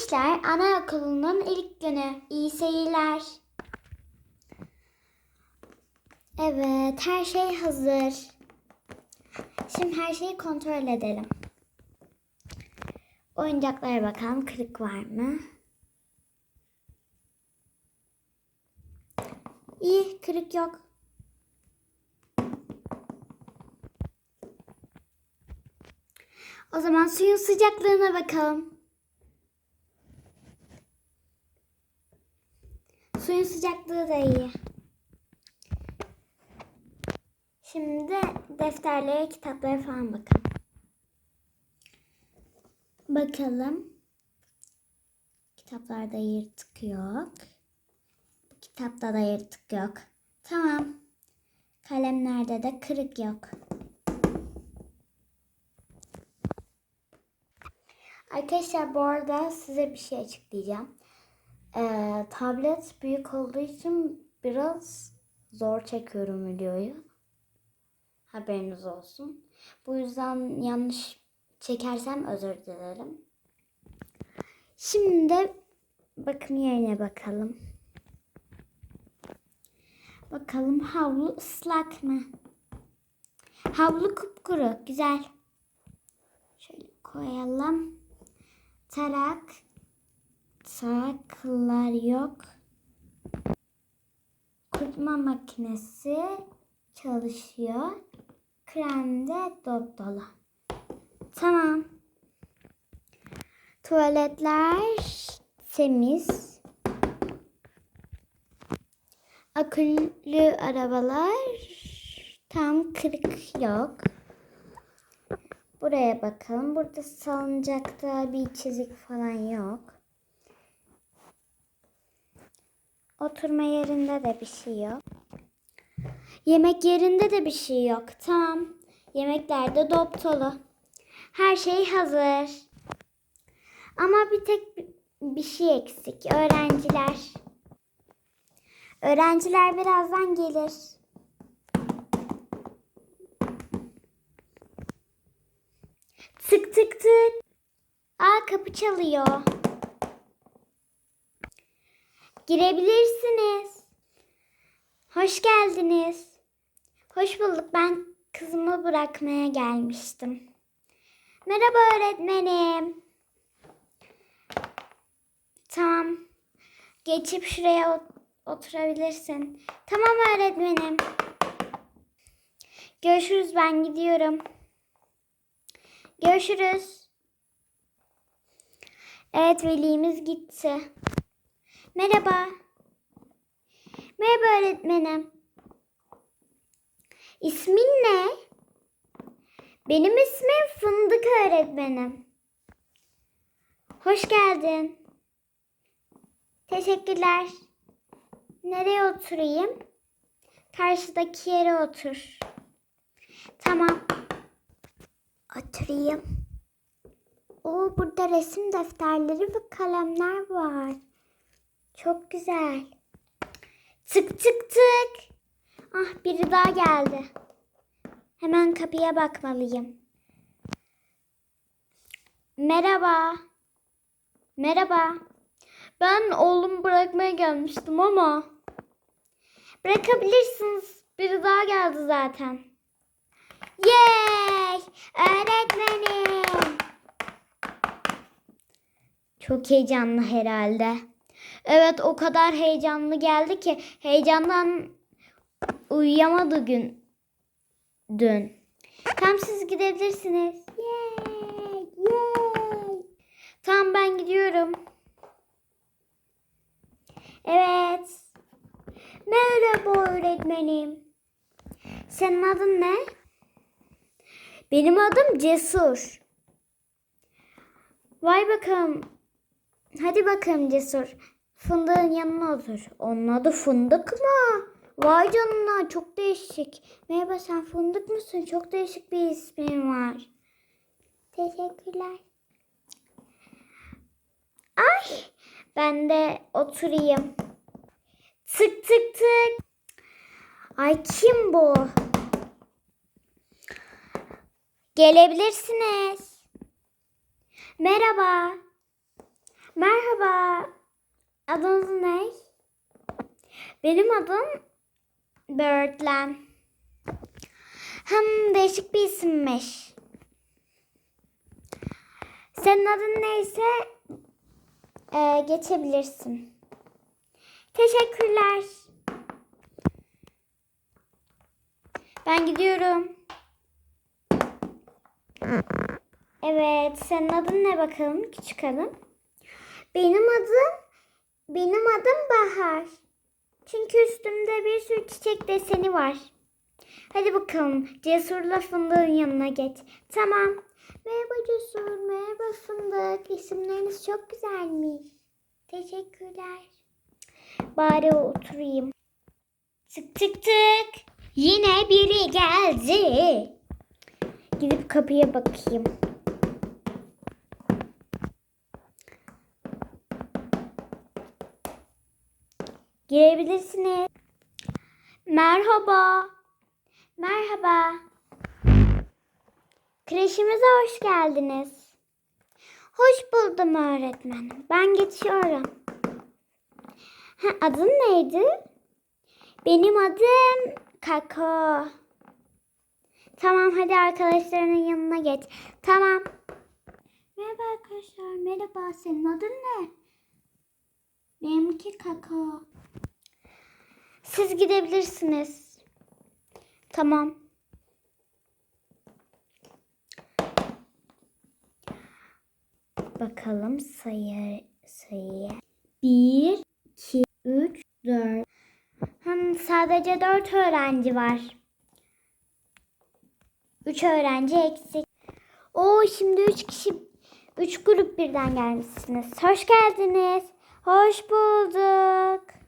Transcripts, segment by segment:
Gençler anaokulunun ilk günü. İyi seyirler. Evet, her şey hazır. Şimdi her şeyi kontrol edelim. Oyuncaklara bakalım kırık var mı? İyi, kırık yok. O zaman suyun sıcaklığına bakalım. Suyun sıcaklığı da iyi. Şimdi defterlere, kitaplara falan bakalım. Bakalım. Kitaplarda yırtık yok. Bu kitapta da yırtık yok. Tamam. Kalemlerde de kırık yok. Arkadaşlar bu arada size bir şey açıklayacağım. Ee, tablet büyük olduğu için biraz zor çekiyorum videoyu. Haberiniz olsun. Bu yüzden yanlış çekersem özür dilerim. Şimdi bakım yerine bakalım. Bakalım havlu ıslak mı? Havlu kupkuru. Güzel. Şöyle koyalım. Tarak. Taraklar yok. Kurutma makinesi çalışıyor. Krem de dop dolu. Tamam. Tuvaletler temiz. Akülü arabalar tam kırık yok. Buraya bakalım. Burada salıncakta bir çizik falan yok. Oturma yerinde de bir şey yok. Yemek yerinde de bir şey yok. Tamam. Yemeklerde dop dolu. Her şey hazır. Ama bir tek bi- bir şey eksik. Öğrenciler. Öğrenciler birazdan gelir. Tık tık tık. Aa kapı çalıyor. Girebilirsiniz. Hoş geldiniz. Hoş bulduk. Ben kızımı bırakmaya gelmiştim. Merhaba öğretmenim. Tamam. Geçip şuraya ot- oturabilirsin. Tamam öğretmenim. Görüşürüz ben gidiyorum. Görüşürüz. Evet velimiz gitti. Merhaba. Merhaba öğretmenim. İsmin ne? Benim ismim Fındık öğretmenim. Hoş geldin. Teşekkürler. Nereye oturayım? Karşıdaki yere otur. Tamam. Oturayım. Oo, burada resim defterleri ve kalemler var. Çok güzel. Tık tık tık. Ah biri daha geldi. Hemen kapıya bakmalıyım. Merhaba. Merhaba. Ben oğlumu bırakmaya gelmiştim ama. Bırakabilirsiniz. Biri daha geldi zaten. Yay! Öğretmenim. Çok heyecanlı herhalde. Evet o kadar heyecanlı geldi ki heyecandan uyuyamadı gün dün. Tam siz gidebilirsiniz. Yay! Yay! Tamam ben gidiyorum. Evet. Merhaba öğretmenim. Senin adın ne? Benim adım Cesur. Vay bakalım. Hadi bakalım Cesur. Fındığın yanına otur. Onun adı Fındık mı? Vay canına çok değişik. Merhaba sen Fındık mısın? Çok değişik bir ismin var. Teşekkürler. Ay ben de oturayım. Tık tık tık. Ay kim bu? Gelebilirsiniz. Merhaba. Merhaba. Adınız ne? Benim adım Birdland. Hem değişik bir isimmiş. Senin adın neyse e, geçebilirsin. Teşekkürler. Ben gidiyorum. Evet, senin adın ne bakalım küçük hanım? Benim adım benim adım Bahar. Çünkü üstümde bir sürü çiçek deseni var. Hadi bakalım Cesur'la Fındık'ın yanına geç. Tamam. Merhaba Cesur, merhaba Fındık. İsimleriniz çok güzelmiş. Teşekkürler. Bari oturayım. Tık tık tık. Yine biri geldi. Gidip kapıya bakayım. Girebilirsiniz. Merhaba. Merhaba. Kreşimize hoş geldiniz. Hoş buldum öğretmenim. Ben geçiyorum. Ha, adın neydi? Benim adım Kako. Tamam hadi arkadaşlarının yanına geç. Tamam. Merhaba arkadaşlar. Merhaba. Senin adın ne? Benimki Kako. Siz gidebilirsiniz. Tamam. Bakalım sayı sayıya. 1, 2, 3, 4. Hem sadece 4 öğrenci var. 3 öğrenci eksik. Oo şimdi 3 kişi 3 grup birden gelmişsiniz. Hoş geldiniz. Hoş bulduk.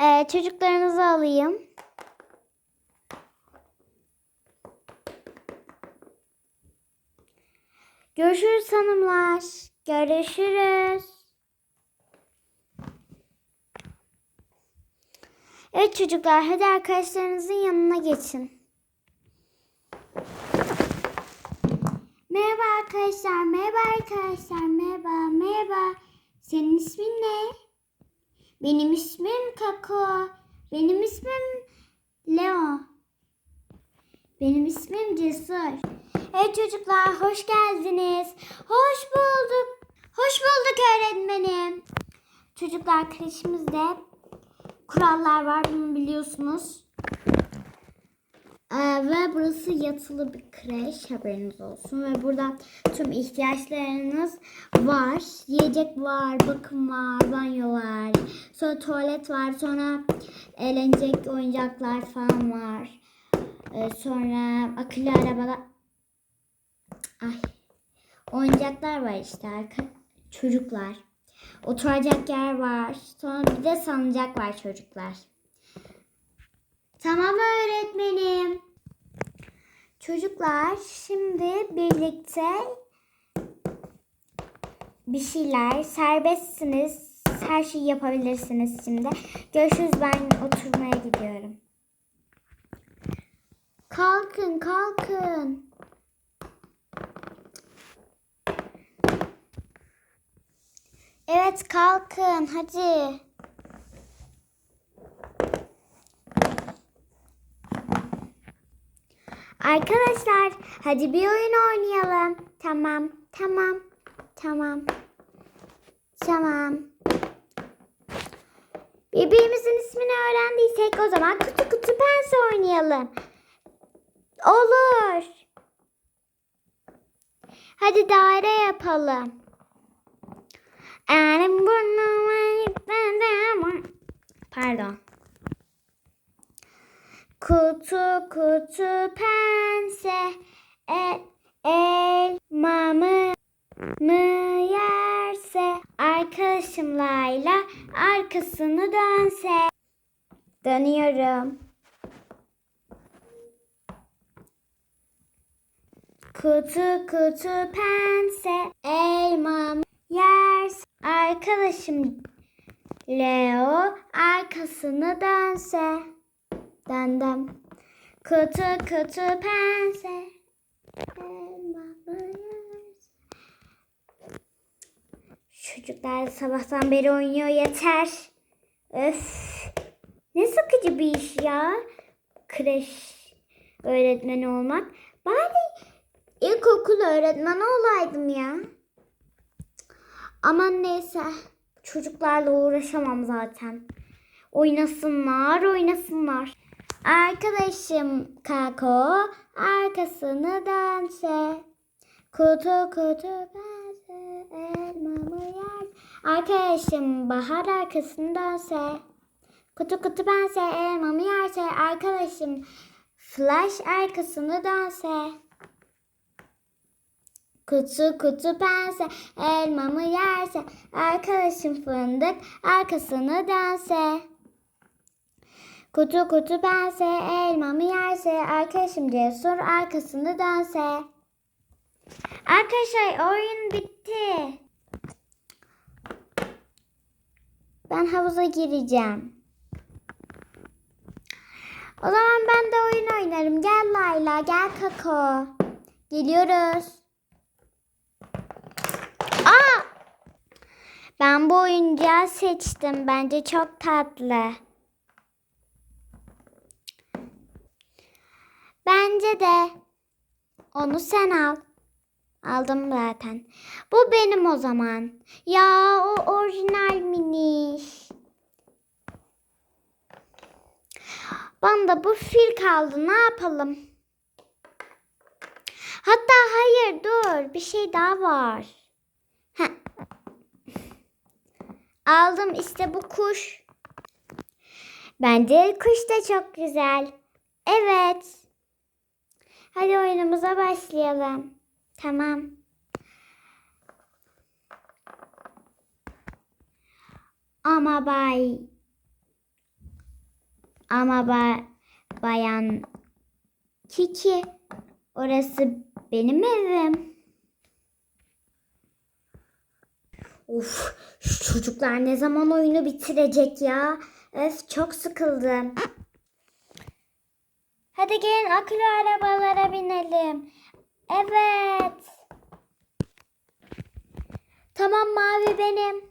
Ee, çocuklarınızı alayım. Görüşürüz hanımlar. Görüşürüz. Evet çocuklar hadi arkadaşlarınızın yanına geçin. Merhaba arkadaşlar, merhaba arkadaşlar, merhaba, merhaba. Senin ismin ne? Benim ismim Kako. Benim ismim Leo. Benim ismim Cesur. Evet çocuklar hoş geldiniz. Hoş bulduk. Hoş bulduk öğretmenim. Çocuklar kreşimizde kurallar var bunu biliyorsunuz. Ee, ve burası yatılı bir kreş haberiniz olsun. Ve burada tüm ihtiyaçlarınız var. Yiyecek var, bakım var, banyo var. Sonra tuvalet var. Sonra eğlenecek oyuncaklar falan var. Ee, sonra akıllı arabalar. Ay. Oyuncaklar var işte. Çocuklar. Oturacak yer var. Sonra bir de salıncak var çocuklar. Tamam öğretmenim. Çocuklar şimdi birlikte bir şeyler serbestsiniz. Her şeyi yapabilirsiniz şimdi. Görüşürüz ben oturmaya gidiyorum. Kalkın kalkın. Evet kalkın hadi. Arkadaşlar hadi bir oyun oynayalım. Tamam, tamam, tamam. Tamam. Birbirimizin ismini öğrendiysek o zaman kutu kutu pense oynayalım. Olur. Hadi daire yapalım. Pardon. Kutu kutu pense e, elmamı mı yerse arkadaşım Layla arkasını dönse. Dönüyorum. Kutu kutu pense elmamı yerse arkadaşım Leo arkasını dönse. Döndüm. Kutu kutu pense. Çocuklar sabahtan beri oynuyor yeter. Öf. Ne sıkıcı bir iş ya. Kreş öğretmeni olmak. Bari ilkokul öğretmeni olaydım ya. Aman neyse. Çocuklarla uğraşamam zaten. Oynasınlar, oynasınlar. Arkadaşım Kako arkasını dönse. Kutu kutu bense elmamı yer. Arkadaşım bahar arkasını dönse. Kutu kutu bense elmamı yerse. Arkadaşım flash arkasını dönse. Kutu kutu pense elmamı yerse. Arkadaşım fındık arkasını dönse. Kutu kutu pense elmamı yerse. Arkadaşım cesur arkasını dönse. Arkadaşlar oyun bitti. Ben havuza gireceğim. O zaman ben de oyun oynarım. Gel Layla, gel Kako. Geliyoruz. Aa! Ben bu oyuncağı seçtim. Bence çok tatlı. Bence de. Onu sen al. Aldım zaten. Bu benim o zaman. Ya o orijinal mini. Bana da bu fil kaldı. Ne yapalım? Hatta hayır dur. Bir şey daha var. Heh. Aldım işte bu kuş. Bence kuş da çok güzel. Evet. Hadi oyunumuza başlayalım. Tamam. Ama bay ama bay, bayan Kiki orası benim evim. Of şu çocuklar ne zaman oyunu bitirecek ya? Öf çok sıkıldım. Hadi gelin akülü arabalara binelim. Evet. Tamam mavi benim.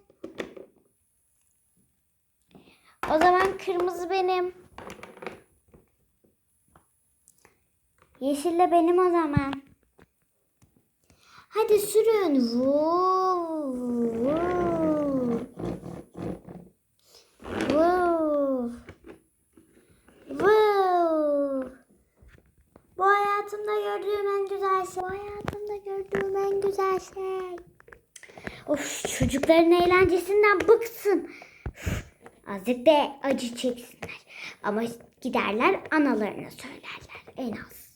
O zaman kırmızı benim. Yeşil de benim o zaman. Hadi sürün. Vuu, vuu. Vuu. Vuu. Bu hayatımda gördüğüm en güzel şey. Bu hayatımda gördüğüm en güzel şey. Of çocukların eğlencesinden bıksın. Azıcık da acı çeksinler. Ama giderler analarına söylerler en az.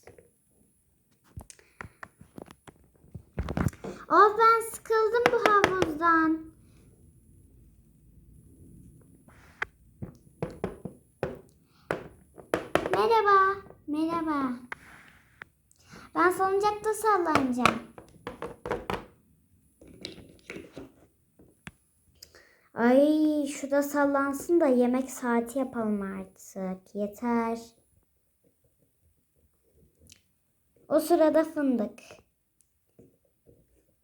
Of ben sıkıldım bu havuzdan. Merhaba. Merhaba. Ben salıncakta sallanacağım. Ay şu da sallansın da yemek saati yapalım artık. Yeter. O sırada fındık.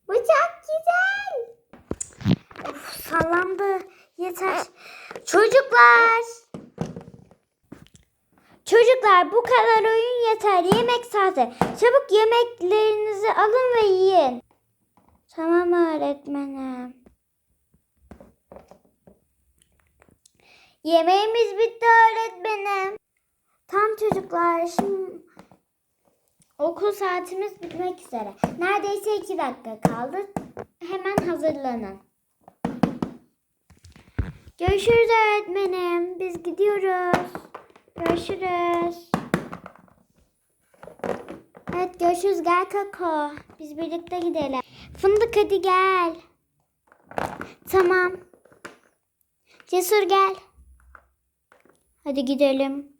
Bu çok güzel. Of sallandı. Yeter. Çocuklar. Çocuklar bu kadar oyun yeter. Yemek saati. Çabuk yemeklerinizi alın ve yiyin. Tamam öğretmenim. Yemeğimiz bitti öğretmenim. Tam çocuklar şimdi okul saatimiz bitmek üzere. Neredeyse iki dakika kaldı. Hemen hazırlanın. Görüşürüz öğretmenim. Biz gidiyoruz. Görüşürüz. Evet görüşürüz. Gel Kako. Biz birlikte gidelim. Fındık hadi gel. Tamam. Cesur gel. Hadi gidelim.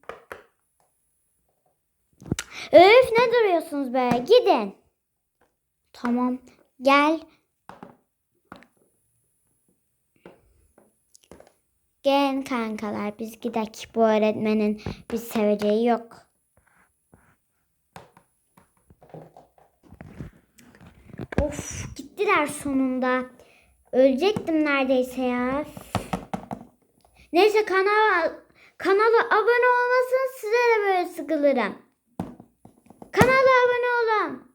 Öf ne duruyorsunuz be? Gidin. Tamam. Gel. Gelin kankalar biz gidek. Bu öğretmenin bir seveceği yok. Of gittiler sonunda. Ölecektim neredeyse ya. Neyse kanala kanala abone olmasın size de böyle sıkılırım. Kanala abone olun.